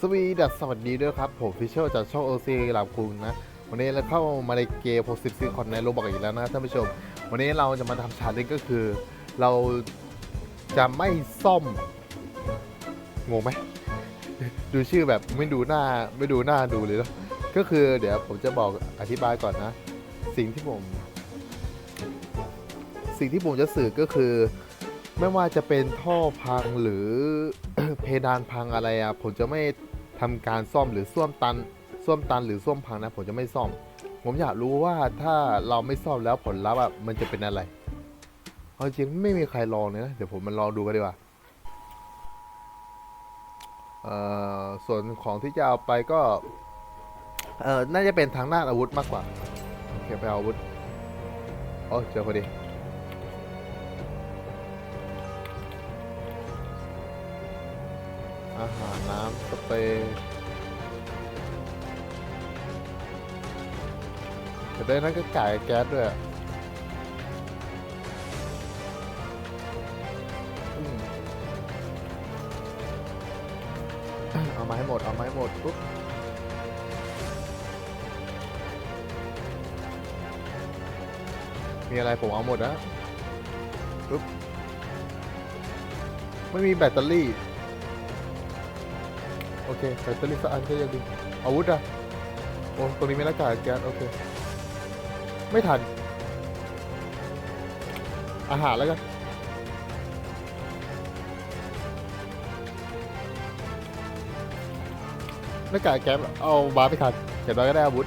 สวีดัสสวัสดีด้วยครับ ผมฟิชเชอร์จากช่องโอซีลามคุงนะ วันนี้เราเข้ามาในเกมโพสิซีคอนในโรบอกอีกแล้วนะท่านผู้ชม วันนี้เราจะมาทำชาเลนจ์ก็คือ เราจะไม่ซ่อม งงไหม ดูชื่อแบบไม่ดูหน้าไม่ดูหน้าดูเลยนะก็คือเดี๋ยวผมจะบอกอธิบายก่อนนะ สิ่งที่ผม สิ่งที่ผมจะสื่อก็คือไม่ว่าจะเป็นท่อพังหรือเพดานพังอะไรอะผมจะไม่ ทำการซ่อมหรือซ่วมตันซ่วมตันหรือซ่วมพังนะ ผมจะไม่ซ่อม ผมอยากรู้ว่าถ้าเราไม่ซ่อมแล้วผลลัพธ์อะมันจะเป็นอะไรเอาจริงไม่มีใครลองเลยนะ เดี๋ยวผมมันลองดูกันดีกว่าเอ่อส่วนของที่จะเอาไปก็เออน่าจะเป็นทางด้านอาวุธมากกว่าโอเคไปเอาอาวุธโอ้เจอพอดี สเปรย์แต่ได้นั้นก็จ่ายแก๊สด้วยอะเอามาให้หมด เอามาให้หมดปุ๊บมีอะไรผมเอาหมดนะปุ๊บไม่มีแบตเตอรี่ โอเคแบตเตอรี่สักอันก็ยังดีอาวุธอะโอ้ตรงนี้มีหน้ากากแก๊สโอเค ไม่ทัน อาหารแล้วกันหน้ากากแก๊สเอาบาไปทันอย่างน้อยก็ได้อาวุธ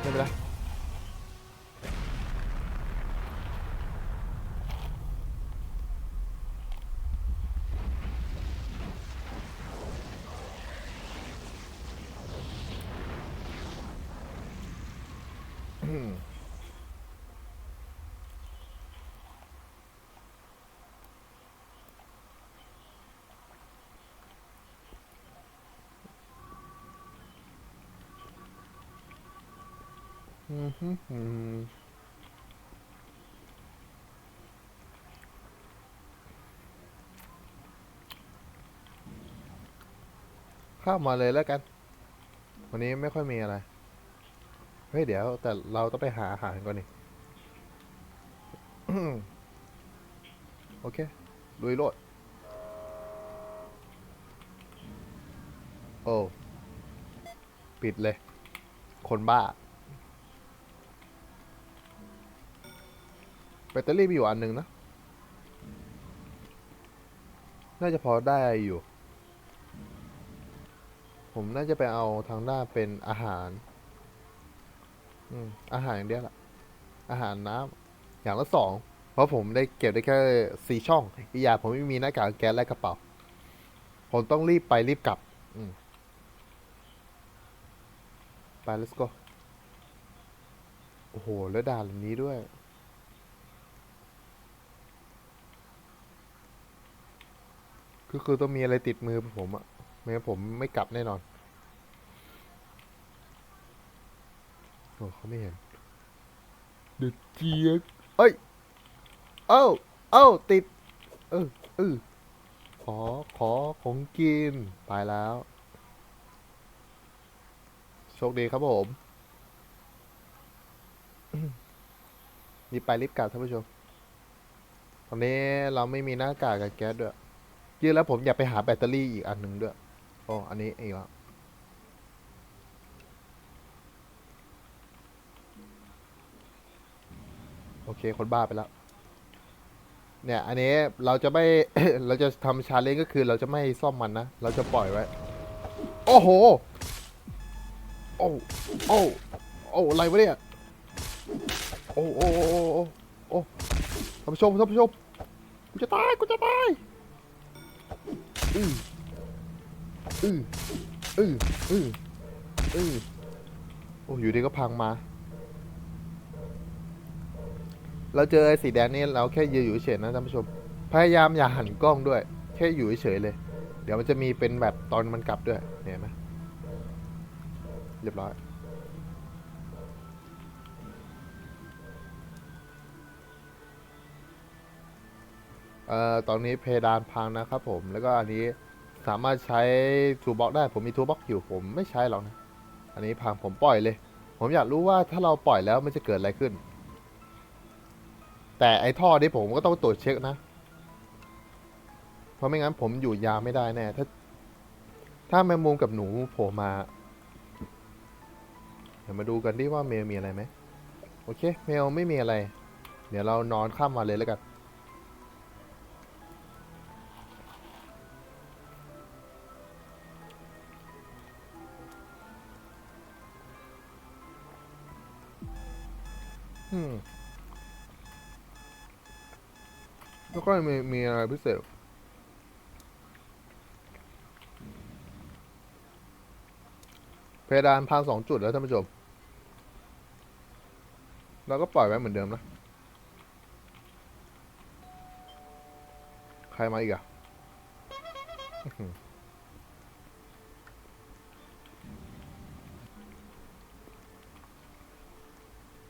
ไม่เป็นไร ข้ามาเลยแล้วกัน วันนี้ไม่ค่อยมีอะไร เฮ้ย เดี๋ยว แต่เราต้องไปหาอาหารก่อนนี่โอเคลุยโลด โอ้ ปิดเลย คนบ้า แบตเตอรี่มีอยู่อันหนึ่งนะ น่าจะพอได้อยู่ ผมน่าจะไปเอาทางหน้านเป็นอาหาร อืม อาหารอย่างเดียวละอาหารน้ำอย่างละสอง เพราะผมได้เก็บได้แค่สี่ช่อง อีกอย่างผมไม่มีหน้ากากแก๊สและกระเป๋า ผมต้องรีบไปรีบกลับ อืม ไป let's go โอ้โห แล้วด่านนี้ด้วย คือคือต้องมีอะไรติดมือผมอะไม่งั้นผมไม่กลับแน่นอนโอ้เขาไม่เห็นเดือดเจี๊ยเอ้ย เอ้า เอ้า ติด เออเออขอ ขอของกินไปแล้ว โชคดีครับผมรีบไปรีบกลับท่านผู้ชม ตอนนี้เราไม่มีหน้ากากกับแก๊สด้วย ยืนแล้วผมอยากไปหาแบตเตอรี่อีกอันหนึ่งด้วยโอ้อันนี้อีกแล้วโอเค คนบ้าไปแล้ว เนี่ย อันนี้เราจะไม่ เราจะทำชาเลนจ์ก็คือเราจะไม่ซ่อมมันนะ เราจะปล่อยไว้ โอ้โห โอ้ โอ้ โอ้อะไรวะเนี่ยอ้โอ้โอ้ โอ้ โอ้ โอ้ท่านผู้ชมท่านผู้ชมกูจะตาย กูจะตาย อืออืออืออืออือโอ้อยู่ดีก็พังมา เราเจอไอ้สีแดงนี่เราแค่ยืนอยู่เฉยนะท่านผู้ชม พยายามอย่าหันกล้องด้วย แค่อยู่เฉยเลย เดี๋ยวมันจะมีเป็นแบบตอนมันกลับด้วยเห็นไหมเรียบร้อย เอ่อตอนนี้เพดานพังนะครับผมแล้วก็อันนี้สามารถใช้ทูบ็อกได้ผมมีทูบ็อกอยู่ผมไม่ใช้หรอกนะอันนี้พังผมปล่อยเลย ผมอยากรู้ว่าถ้าเราปล่อยแล้วมันจะเกิดอะไรขึ้น แต่ไอ้ท่อนี้ผมก็ต้องตรวจเช็คนะ เพราะไม่งั้นผมอยู่ยาวไม่ได้แน่ถ้า ถ้าแมงมุมกับหนูโผล่มา เดี๋ยวมาดูกันดิว่าเมลมีอะไรไหมโอเค เมลไม่มีอะไร เดี๋ยวเรานอนข้ามมาเลยแล้วกัน อืม แล้วก็มีมีอะไรพิเศษ เพดานพังสองจุดแล้วท่านผู้ชม เราก็ปล่อยไว้เหมือนเดิมนะ ใครมาอีกอะอื้อหือ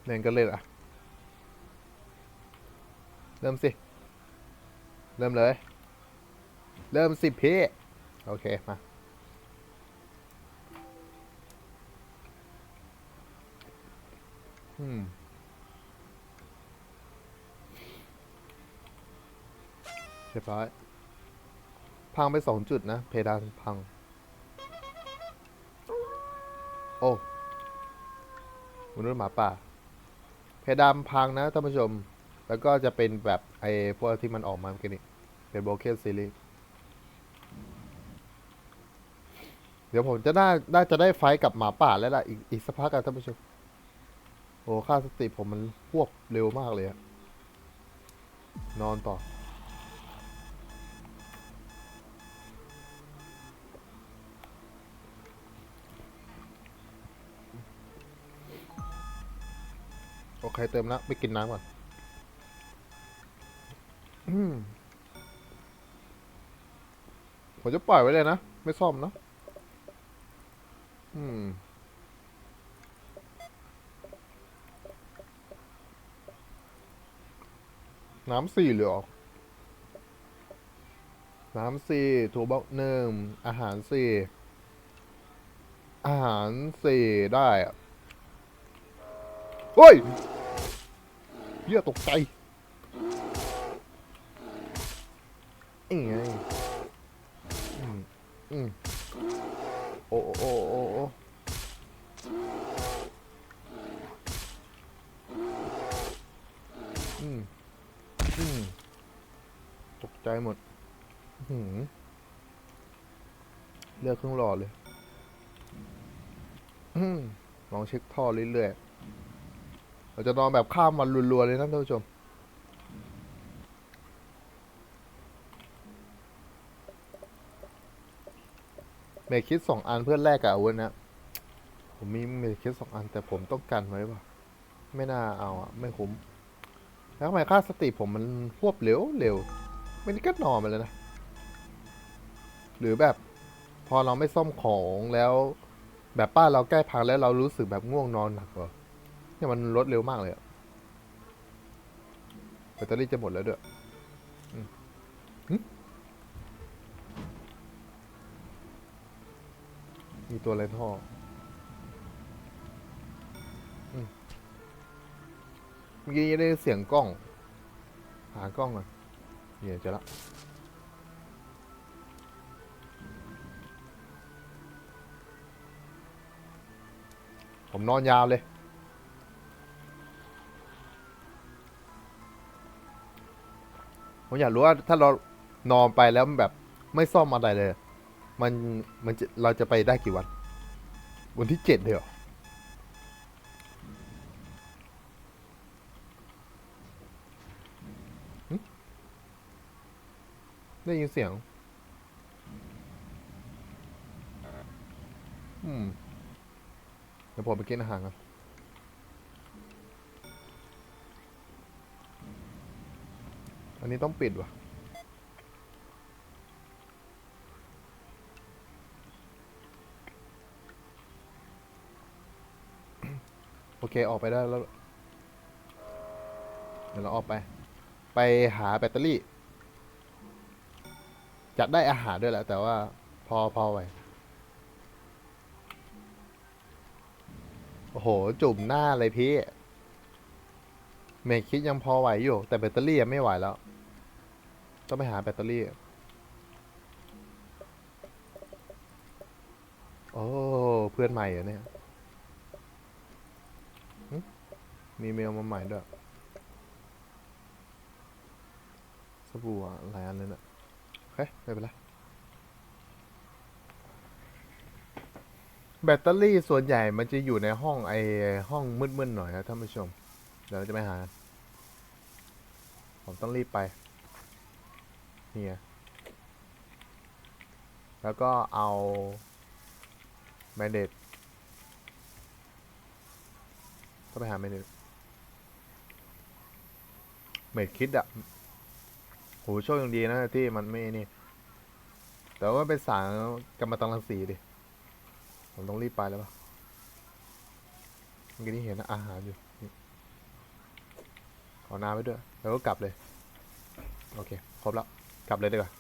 เล่นกันเลยอะ เริ่มสิ เริ่มเลย เริ่มสิพี่ โอเค มา อืมเรียบร้อย พังไปสองจุดนะ เพดานพัง โอ้มนุษย์หมาป่า เพดานพังนะท่านผู้ชม แล้วก็จะเป็นแบบไอ้พวกที่มันออกมาเมื่อกี้นี่เป็นโบเกนซีรีส์เดี๋ยวผมจะน่าน่าจะได้ไฟกับหมาป่าแล้วล่ะ อีกอีกสักพักอะท่านผู้ชมโอ้ค่าสติผมมันพวบเร็วมากเลยอะนอนต่อ โอเคเติมแล้วไปกินน้ำก่อน ผมจะปล่อยไว้เลยนะ ไม่ซ่อมนะ อืม น้ำสี่เหลือน้ำสี่ถูบอกหนึ่ง อาหารสี่ อาหารสี่ได้อะเฮ้ยเหี้ยตกใจ อ้ยไงอืมอืมโอ้โอ้โอ้โอ้อืมอืมตกใจหมดอื้อหืมเลือกเครื่องหลอเลยลองเช็คท่อเรื่อยๆเราจะนอนแบบข้ามวันรัวๆเลยนะท่านผู้ชม เมคคิดสองอันเพื่อแลกกับอาวุธนะ ผมมีเมคคิดสองอันแต่ผมต้องกันไว้ป่ะ ไม่น่าเอาอะไม่คุ้ม แล้วทำไมค่าสติผมมันพวบเร็วเร็วไม่ได้ก็นอนไปแล้วนะ หรือแบบพอเราไม่ซ่อมของแล้ว แบบป้าเราใกล้พังแล้วเรารู้สึกแบบง่วงนอนหนักเหรอเนี่ยมันลดเร็วมากเลยอะแบตเตอรี่จะหมดแล้วด้วย มีตัวอะไรท่อเมื่อกี้ได้เสียงกล้อง หากล้องก่อนเนี่ยเจอละผมนอนยาวเลย ผมอยากรู้ว่าถ้าเรานอนไปแล้วแบบไม่ซ่อมอะไรเลย มันมันจะเราจะไปได้กี่วัน วันที่เจ็ดเลยเหรอได้ยินเสียง อืม เดี๋ยวผมไปกินอาหารกันอันนี้ต้องปิดว่ะ เคออกไปได้แล้วเดี๋ยวเราออกไป ไปหาแบตเตอรี่ จะได้อาหารด้วยแหละ แต่ว่าพอพอไหวโอ้โห จุ่มหน้าเลยพี่ เมคคิดยังพอไหวอยู่ แต่แบตเตอรี่ยังไม่ไหวแล้ว ต้องไปหาแบตเตอรี่ โอ้ เพื่อนใหม่เหรอเนี่ยหึ มีเมลมาใหม่ด้วยสบู่อะหลายอันเลยนะโอเคไม่เป็นไรแบตเตอรี่ส่วนใหญ่มันจะอยู่ในห้องไอห้องมืดๆหน่อยนะท่านผู้ชม เดี๋ยวเราจะไปหา ผมต้องรีบไปนี่ไงแล้วก็เอาแมนเดตต้องไปหาแมนเดต เมดคิดอะโหโชคยังดีนะที่มันไม่นี่ แต่ว่าเป็นสารกำมะตังรังสีดิ ผมต้องรีบไปแล้วปะเมื่อกี้นี้เห็นอาหารอยู่ขอน้ำไว้ด้วย แล้วก็กลับเลย โอเค ครบแล้ว กลับเลยดีกว่า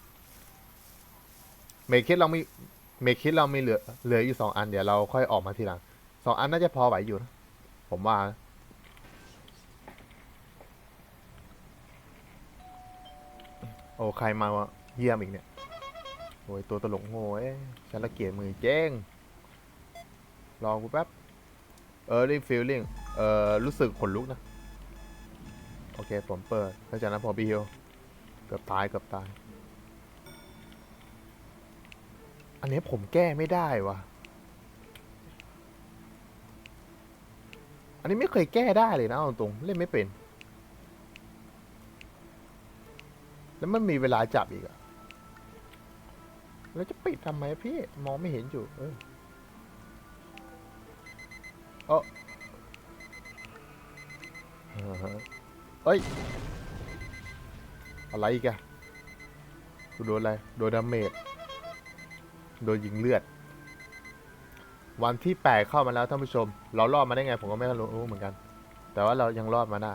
เมคคิดเรามีเมคคิดเรามีเหลือเหลืออยู่สองอัน เดี๋ยวเราค่อยออกมาทีหลังสองอันน่าจะพอไหวอยู่นะ ผมว่านะ โอ้ใครมาวะเยี่ยมอีกเนี่ยโอ้ยตัวตลกโง่เอ้ฉันละเกียดมือเจ้งรอกูแป๊บ early feeling เอ่อรู้สึกขนลุกนะ โอเค ผมเปิดหลังจากนั้นพอบีฮิลเกือบตายเกือบตาย อันนี้ผมแก้ไม่ได้วะอันนี้ไม่เคยแก้ได้เลยนะเอาตรงเล่นไม่เป็น แล้วมันมีเวลาจับอีกอะแล้วจะปิดทำไมพี่ มองไม่เห็นอยู่ เออเอออ่าฮะเอ้ย อะไรอีกอะกูโดนอะไร โดนดาเมจ โดนยิงเลือด วันที่แปดเข้ามาแล้วท่านผู้ชม เรารอดมาได้ไง ผมก็ไม่รู้เหมือนกัน แต่ว่าเรายังรอดมาได้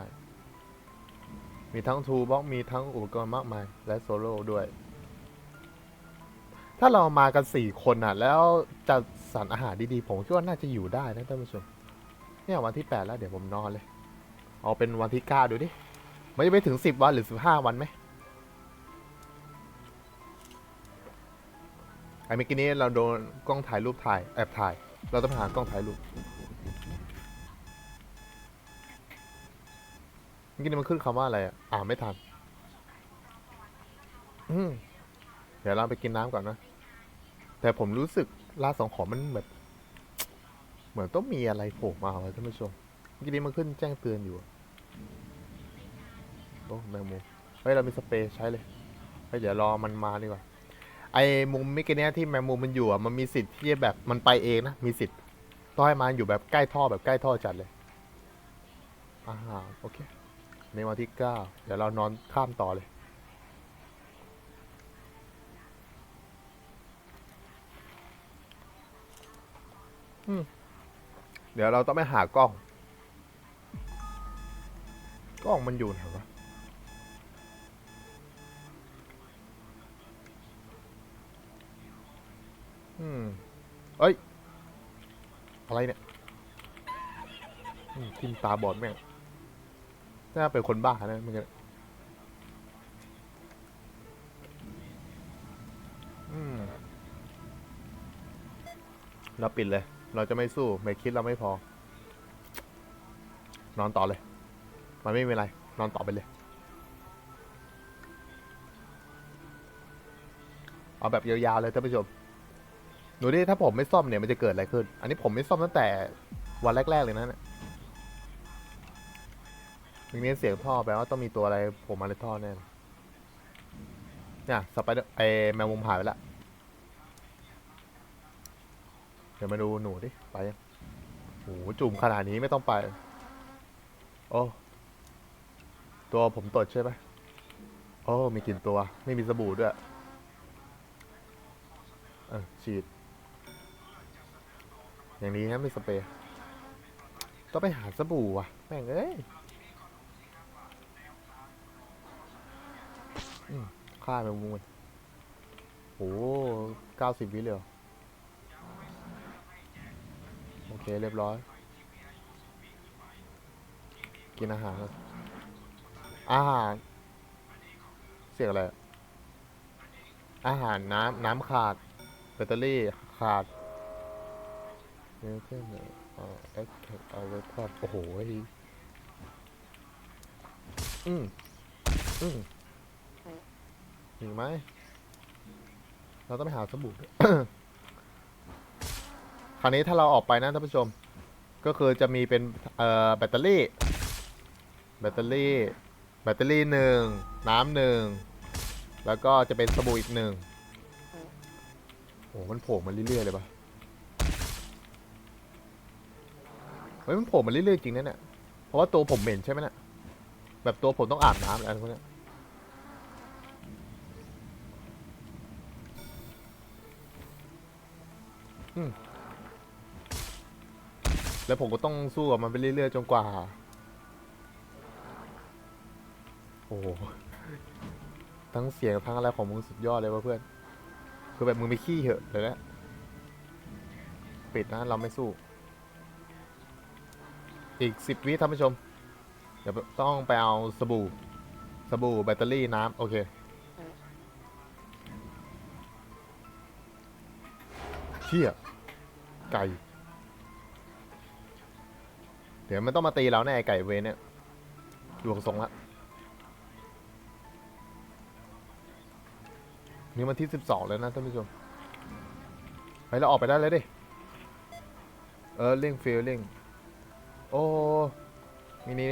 มีทั้งทูบ็อกมีทั้งอุปกรณ์มากมาย และโซโล่ด้วย ถ้าเรามากันสี่คนอะ แล้วจะสรรอาหารดีๆ ผมคิดว่าน่าจะอยู่ได้นะท่านผู้ชมเนี่ยวันที่แปดแล้วเดี๋ยวผมนอนเลย เอาเป็นวันที่เก้าดูดิมันจะไปถึงสิบวันหรือสิบห้าวันไหมไอ้เมื่อกี้นี้เราโดนกล้องถ่ายรูปถ่ายแอบถ่าย เราต้องหากล้องถ่ายรูป มื่อกี้นี้มันขึ้นคำว่าอะไรอะอ่านไม่ทัน อืมเดี๋ยวเราไปกินน้ำก่อนนะ แต่ผมรู้สึกลาสองขอมันแบบเหมือนต้องมีอะไรโผล่มาว่ะท่านผู้ชมเมื่อกี้นี้มันขึ้นแจ้งเตือนอยู่โอ้แมงมุมเฮ้ยเรามีสเปรย์ใช้เลยเฮ้ยเดี๋ยวรอมันมาดีกว่า ไอ้มุมมื่กี้เนี้ยที่แมงมุมมันอยู่อะมันมีสิทธิ์ที่จะแบบมันไปเองนะมีสิทธิ์ต้องให้มันอยู่แบบใกล้ท่อแบบใกล้ท่อจัดเลยอ่าโอเค ในวันที่เก้าเดี๋ยวเรานอนข้ามต่อเลยเดี๋ยวเราต้องไปหากล้อง กล้องมันอยู่ไหนวะอืมเอ้ย อะไรเนี่ยทิมตาบอดแม่ง น่าเป็นคนบ้านะมันกันอืมเราปิดเลย เราจะไม่สู้ไม่คิดเราไม่พอ นอนต่อเลย มันไม่มีอะไร นอนต่อไปเลย เอาแบบยาวๆเลยท่านผู้ชม หนูดิถ้าผมไม่ซ่อมเนี่ยมันจะเกิดอะไรขึ้น อันนี้ผมไม่ซ่อมตั้งแต่วันแรก ๆ เลยนะเนี่ย ทีนี้เสียงท่อแปลว่าต้องมีตัวอะไรผมมาในท่อแน่เนี่ยสไปเดอร์ไอแมงมุมหายไปละเดี๋ยวมาดูหนูดิ ไปยังโหจุ่มขนาดนี้ไม่ต้องไป โอ้ ตัวผมตดใช่ไหมโอ้ มีกลิ่นตัว ไม่มีสบู่ด้วย เออฉีด อย่างนี้นะไม่สเปรย์ต้องไปหาสบู่ว่ะ แม่งเอ้ยอืม ฆ่าแมงมุมก่อนโอ้เก้าสิบวิเลยโอเค เรียบร้อย กินอาหารอนอาหาร เสียงอะไร อาหารน้ำน้ำขาด แบตเตอรี่ขาดเนื้อเพื่อนเนี่ยเอ่อเอ็กซ์เอาไว้พอดโอ้โหยอืมอืม มีไหม เราต้องไปหาสบู่ คราวนี้ถ้าเราออกไปนะท่านผู้ชม ก็คือจะมีเป็นเอ่อแบตเตอรี่ แบตเตอรี่ แบตเตอรี่หนึ่ง น้ำหนึ่ง แล้วก็จะเป็นสบู่อีกหนึ่งโอ้มันโผล่มาเรื่อยๆเลยปะเฮ้ยมันโผล่มาเรื่อยๆจริงนะเนี่ย เพราะว่าตัวผมเหม็นใช่ไหมเนี่ย แบบตัวผมต้องอาบน้ำอะไรพวกเนี้ย แล้วผมก็ต้องสู้กับมันไปเรื่อยๆจนกว่า โอ้โหทั้งเสียงทั้งอะไรของมึงสุดยอดเลยวะเพื่อน คือแบบมึงไปขี้เหอะเลยนะปิดนะเราไม่สู้ อีกสิบวิท่านผู้ชม เดี๋ยวต้องไปเอาสบู่ สบู่แบตเตอรี่น้ำโอเคเชี่ย ไก่ เดี๋ยวมันต้องมาตีเราแน่ไอ้ไก่เวนเนี่ยดูของทรงละนี่มันที่สิบสองแล้วนะท่านผู้ชม ไปเราออกไปได้เลยดิ เออเร่งฟิลเร่งโอ้มินี่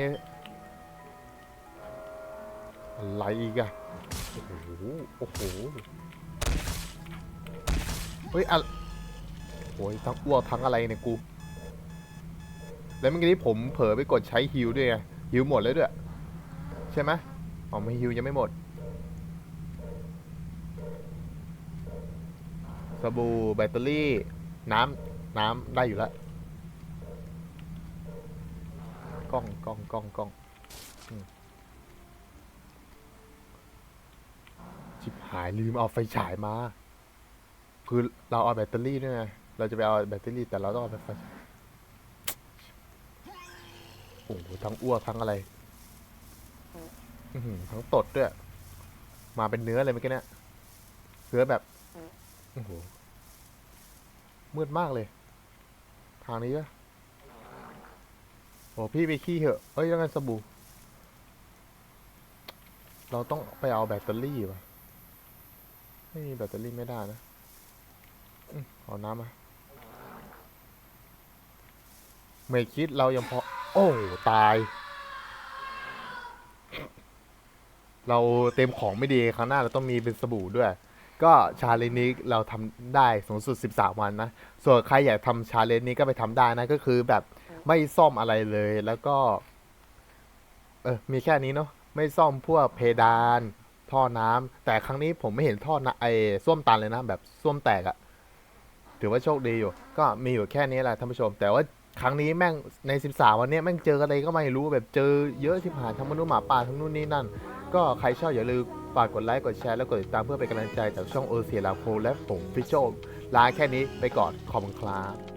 อะไรอีกอะโอ้โห โอ้โห เฮ้ยอะ โอ้ยทั้งอ้วกทั้งอะไรเนี่ยกู แล้วเมื่อกี้นี้ผมเผลอไปกดใช้ฮิวด้วยไงฮิวหมดเลยด้วย ใช่ไหมอ๋อไม่ฮิวยังไม่หมด สบู่แบตเตอรี่ น้ำน้ำได้อยู่แล้วกล้องกล้องกล้องกล้องชิบหายลืมเอาไฟฉายมา คือเราเอาแบตเตอรี่ด้วยไง เราจะไปเอาแบตเตอรี่แต่เราต้องเอาไฟฉายโอ้โหทั้งอ้วกทั้งอะไรอื้อหือทั้งตดด้วย มาเป็นเนื้อเลยเมื่อกี้เนี่ยเนื้อแบบโอ้โหมืดมากเลย ทางนี้ปะโอ้พี่ไปขี้เหอะเฮ้ยยังไงสบู่ เราต้องไปเอาแบตเตอรี่ป่ะ ไม่มีแบตเตอรี่ไม่ได้นะอืมเอาน้ำมา ไม่คิดเรายังพอ โอ้ตาย เราเต็มของไม่ดีครั้งหน้าเราต้องมีเป็นสบู่ด้วย ก็ชาเลนจ์นี้เราทำได้สูงสุด 13 วันนะ ส่วนใครอยากทำชาเลนจ์นี้ก็ไปทำได้นะ ก็คือแบบไม่ซ่อมอะไรเลยแล้วก็ เออมีแค่นี้เนาะไม่ซ่อมพวกเพดาน ท่อน้ำแต่ครั้งนี้ผมไม่เห็นท่อนะไอ้ส้วมตันเลยนะแบบส้วมแตกอะถือว่าโชคดีอยู่ ก็มีอยู่แค่นี้แหละท่านผู้ชม แต่ว่า ครั้งนี้แม่งใน 13 วันนี้แม่งเจออะไรก็ไม่รู้แบบเจอเยอะที่ผ่านทั้งมนุษย์หมาป่าทั้งนู่นนี่นั่น ก็ใครชอบอย่าลืมฝากกดไลค์กดแชร์และกดติดตามเพื่อเป็นกำลังใจจากช่องโอเซียลาโพและผมพิชโชลาแค่นี้ไปก่อนขอบคุณครับ